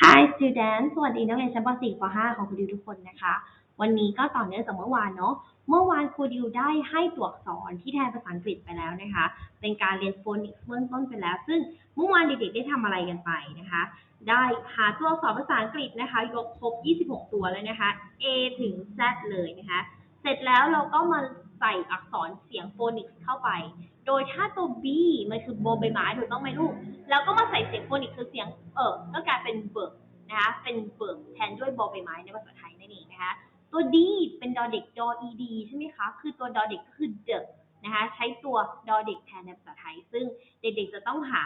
Hi students สวัสดีนักเรียนชั้นป .4 ป .5 ของครูดิวทุกคนนะคะ วันนี้ก็ต่อเนื่องจากเมื่อวานเนาะ เมื่อวานครูดิวได้ให้ตัวอักษรที่แทนภาษาอังกฤษไปแล้วนะคะ เป็นการเรียนโฟนิกส์เบื้องต้นไปแล้ว ซึ่งเมื่อวานเด็กๆได้ทำอะไรกันไปนะคะ ได้หาตัวอักษรภาษาอังกฤษนะคะ ยกครบ 26 ตัวแล้วนะคะ A ถึง Z เลยนะคะ เสร็จแล้วเราก็มา ส่อักษรเสียงโฟนิกส์เข้าไป โดยถ้าตัว B มันคือโบใบไม้ถูกต้องไหมลูก แล้วก็มาใส่เสียงโฟนิกส์คือเสียงเออก็กลายเป็นเบิร์กนะคะเป็นเบิร์กแทนด้วยโบใบไม้ในภาษาไทยนั่นเองนะคะตัว D เป็นดอเด็กดอ ed ใช่ไหมคะ คือตัวดอเด็กก็คือ the นะคะใช้ตัวดอเด็กแทนในภาษาไทย ซึ่งเด็กๆจะต้องหา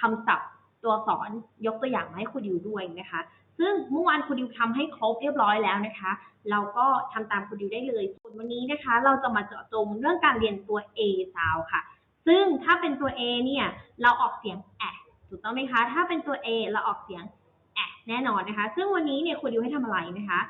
คำศัพท์ตัวสอนยกตัวอย่างมาให้ครูดิวด้วยนะคะ ซึ่งเมื่อวานครูดิวทำให้ครบเรียบร้อยแล้วนะคะ เราก็ทำตามครูดิวได้เลยส่วนวันนี้นะคะ เราจะมาเจาะจงเรื่องการเรียนตัว A sound ค่ะ ซึ่งถ้าเป็นตัว A เนี่ย เราออกเสียงแอะถูกต้องไหมคะ ถ้าเป็นตัว A เราออกเสียงแอะแน่นอนนะคะ ซึ่งวันนี้เนี่ยครูดิวให้ทำอะไรนะคะ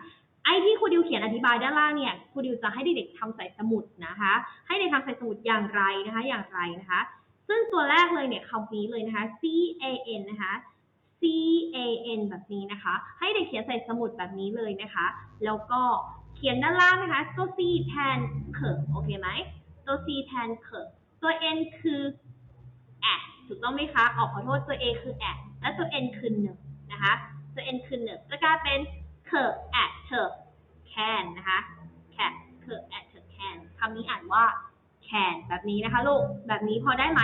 ไอ้ที่ครูดิวเขียนอธิบายด้านล่างเนี่ยครูดิวจะให้เด็กๆทำใส่สมุดนะคะ ให้เด็กทำใส่สมุดอย่างไรนะคะ อย่างไรนะคะ ซึ่งตัวแรกเลยเนี่ยคำนี้เลยนะคะ C A N นะคะ C A N แบบนี้นะคะ ให้เด็กเขียนใส่สมุดแบบนี้เลยนะคะ แล้วก็เขียนด้านล่างนะคะตัว C แทนเขิโอเคไหมตัว C แทนเขิตัว N คือแอะถูกต้องไหมคะออกขอโทษตัว A คือแอะและตัว N คือหนึ่งนะคะตัว N คือหนึ่งจะกลายเป็นเขิแอะเถอะ can นะคะ can เขิแอะเถอะ can คำนี้อ่านว่า can แบบนี้นะคะลูกแบบนี้พอได้ไหม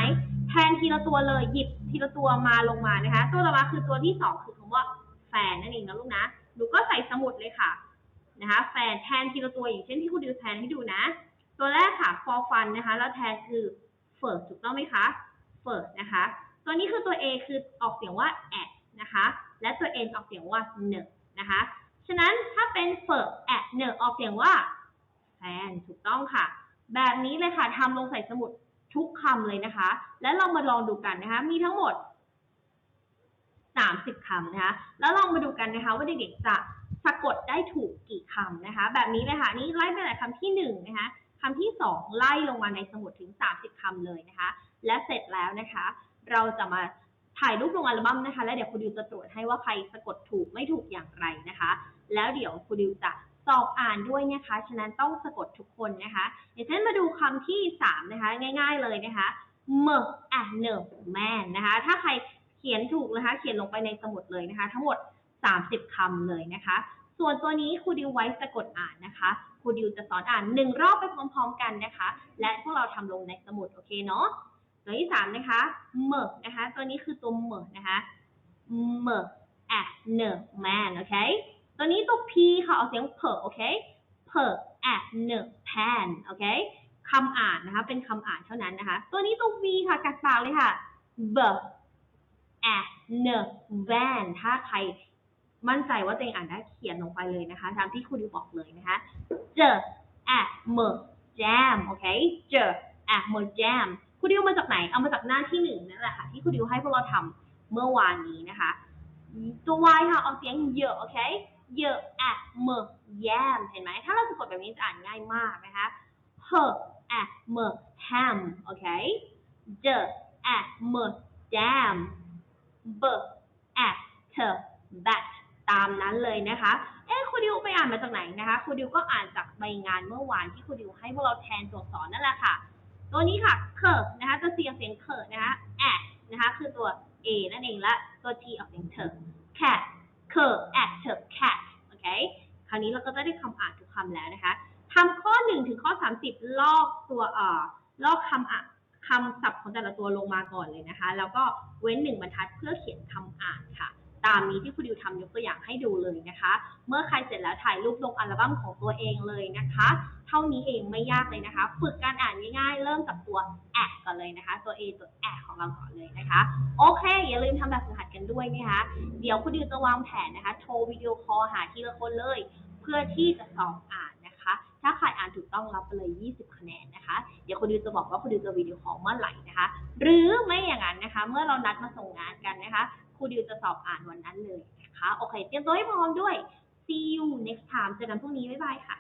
แทนทีละตัวเลยหยิบ ทีละตัวมาลงมานะคะ ตัวต่อมาคือตัวที่สองคือคำว่าแฟนนั่นเองนะลูกนะหนูก็ใส่สมุดเลยค่ะนะคะแฟนแทนทีละตัวอย่างเช่นที่ครูดิวแทนให้ดูนะ ตัวแรกค่ะ for fun นะคะ แล้วแทนคือ first ถูกต้องไหมคะ first นะคะ ตัวนี้คือตัว A คือออกเสียงว่า at นะคะ และตัว N ออกเสียงว่าเนนะคะ ฉะนั้นถ้าเป็น first at เนออกเสียงว่าแฟนถูกต้องค่ะ แบบนี้เลยค่ะทำลงใส่สมุด ทุกคำเลยนะคะ แล้วเรามาลองดูกันนะคะ มีทั้งหมด 30คำนะคะ แล้วลองมาดูกันนะคะ ว่าเด็กๆจะสะกดได้ถูกกี่คำนะคะ แบบนี้เลยค่ะนี่ไล่ไปแต่คำที่หนึ่งนะคะคำที่สองไล่ลงมาในสมุดถึง 30คำเลยนะคะ และเสร็จแล้วนะคะ เราจะมาถ่ายรูปลงอัลบั้มนะคะ แล้วเดี๋ยวครูดิวจะตรวจให้ว่าใครสะกดถูกไม่ถูกอย่างไรนะคะ แล้วเดี๋ยวครูดิวจะ สอบอ่านด้วยนะคะ ฉะนั้นต้องสะกดทุกคนนะคะอย่างเช่นมาดูคำที่สามนะคะ ง่าย ๆเลยนะคะเมอแอนเนอร์แมนนะคะ ถ้าใครเขียนถูกนะคะ เขียนลงไปในสมุดเลยนะคะ ทั้งหมด 30คำเลยนะคะ ส่วนตัวนี้ครูดิวไว้สะกดอ่านนะคะครูดิวจะสอนอ่านหนึ่งรอบไปพร้อม ๆ กันนะคะ และพวกเราทำลงในสมุดโอเคเนาะตัวที่สามนะคะเมอนะคะ ตัวนี้คือตัวเมอนะคะเมอแอะเนอร์แมนโอเค ตัวนี้ตัว P ค่ะออกเสียงเพอโอเคเพอแอะเนอร์แพนโอเคคำอ่านนะคะ เป็นคำอ่านเท่านั้นนะคะ ตัวนี้ตัว V ค่ะกัดปากเลยค่ะ b a n van ถ้าใครมั่นใจว่าตัวเองอ่านได้เขียนลงไปเลยนะคะ ตามที่ครูดิวบอกเลยนะคะ เจอ a m jam โอเค เจอ a m jam ครูดิวมาจากไหน เอามาจากหน้าที่หนึ่งนั่นแหละค่ะ ที่ครูดิวให้พวกเราทำเมื่อวานนี้นะคะ ตัว y ค่ะ ออกเสียงเยอะโอเค เยอะ a m yam เห็นไหม ถ้าเราสะกดแบบนี้จะอ่านง่ายมากนะคะ her a m ham โอเค the a m dam b at bat ตามนั้นเลยนะคะ เอ๊ะครูดิวไปอ่านมาจากไหนนะคะครูดิวก็อ่านจากใบงานเมื่อวานที่ครูดิวให้พวกเราแทนตัวอักษรนั่นแหละค่ะ ตัวนี้ค่ะเคอร์นะคะจะเสียงเสียงเคอร์นะคะ at นะคะ คือตัว a นั่นเองและตัว t ออกเสียงเถอ cat เคอร์ at เถอ cat โอเค คราวนี้เราก็จะได้คำอ่านทุกคำแล้วนะคะทำข้อ 1 ถึงข้อ 30 ลอกตัวเอ่อลอกคำอะคำศัพท์ของแต่ละตัวลงมาก่อนเลยนะคะ แล้วก็เว้นหนึ่งบรรทัดเพื่อเขียนคำอ่านค่ะ ตามนี้ที่ครูดิวทำยกตัวอย่างให้ดูเลยนะคะ เมื่อใครเสร็จแล้วถ่ายรูปลงอัลบั้มของตัวเองเลยนะคะ เท่านี้เองไม่ยากเลยนะคะ ฝึกการอ่านง่ายๆ เริ่มกับตัวแอกก่อนเลยนะคะ ตัว A ตัวแอกของเราก่อนเลยนะคะ โอเค อย่าลืมทำแบบฝึกหัดกันด้วยนะคะ เดี๋ยวคุณดิวจะวางแผนนะคะ โทรวิดีโอคอลหาทีละคนเลย เพื่อที่จะสอบอ่านนะคะ ถ้าใครอ่านถูกต้องรับไปเลย 20 คะแนนนะคะ เดี๋ยวคุณดิวจะบอกว่าคุณดิวจะวิดีโอคอลเมื่อไหร่นะคะ หรือไม่อย่างนั้นนะคะ เมื่อเรานัดมาส่งงานกันนะคะ ครูดิวจะสอบอ่านวันนั้นเลยนะคะ โอเค เตรียมตัวให้พร้อมด้วย see you next time เจอกันพรุ่งนี้ บ๊ายบายค่ะ